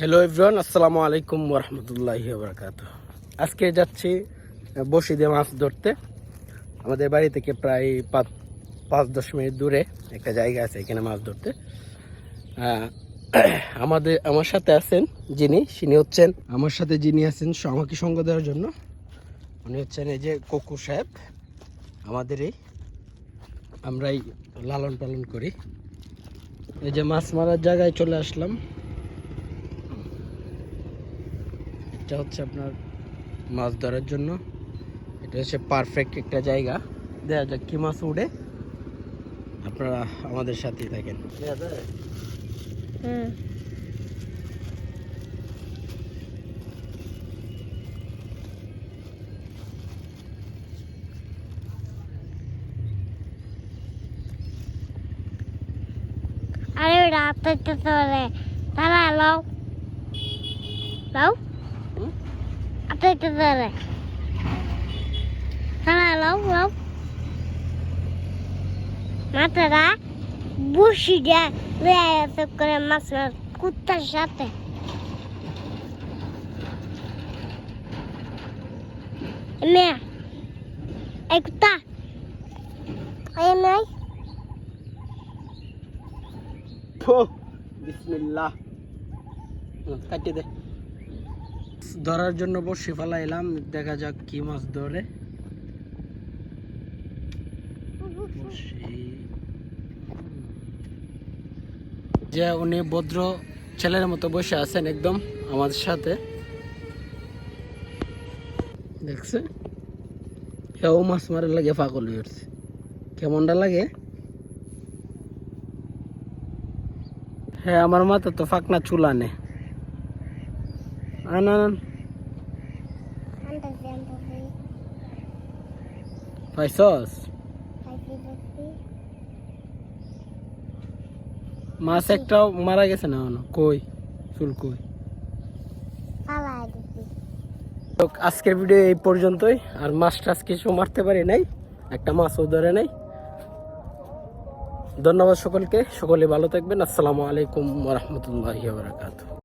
Hello everyone আসসালামু আলাইকুম ওরহমতুল্লাহ বরকাত আজকে যাচ্ছি বসিদে মাছ ধরতে। আমাদের বাড়ি থেকে প্রায় পাঁচ পাঁচ দশ মিনিট দূরে একটা জায়গা আছে এখানে মাছ ধরতে। আমাদের, আমার সাথে আছেন যিনি তিনি হচ্ছেন, আমার সাথে যিনি আছেন আমাকে সঙ্গ দেওয়ার জন্য। উনি হচ্ছেন এই যে কোকু সাহেব, আমাদের এই, আমরাই লালন পালন করি। এই যে মাছ মারার জায়গায় চলে আসলাম। এটা হচ্ছে আপনার মাছ ধরার জন্য। এটা হচ্ছে পারফেক্ট একটা জায়গা। দেখা যাক কি মাছ উড়ে। আপনারা আমাদের সাথেই থাকেন। হুম। আরে রাত হইতে চলে। তারা লাও। লাও। হুম? আতাইতে চলে তারা লাও লাও মাথাটা বুসি দিয়ে করে মাছ মাছ কুত্তার সাথে মেয়া এই কুত্তা এই ফো, বিসমিল্লাহ কাটিয়ে দে ধরার জন্য বসে ফেলা এলাম, দেখা যাক কি মাছ ধরে। যে উনি ভদ্র ছেলের মতো বসে আছেন একদম আমাদের সাথে। দেখছে? কেউ মাছ মারার লাগে পাগল হয়ে কেমনটা লাগে? হ্যাঁ আমার মাথা তো ফাঁকনা চুলানে। আন আন, আন পাইছস মাছ একটাও মারা গেছে না কই চুল কই আজকের ভিডিও এই পর্যন্তই। আর মাছ টাছ কিছু মারতে পারি নাই। একটা মাছও ধরে নাই। ধন্যবাদ সকলকে। সকলে ভালো থাকবেন। আসসালামু আলাইকুম রহমতুল্লাহ বারাকাতু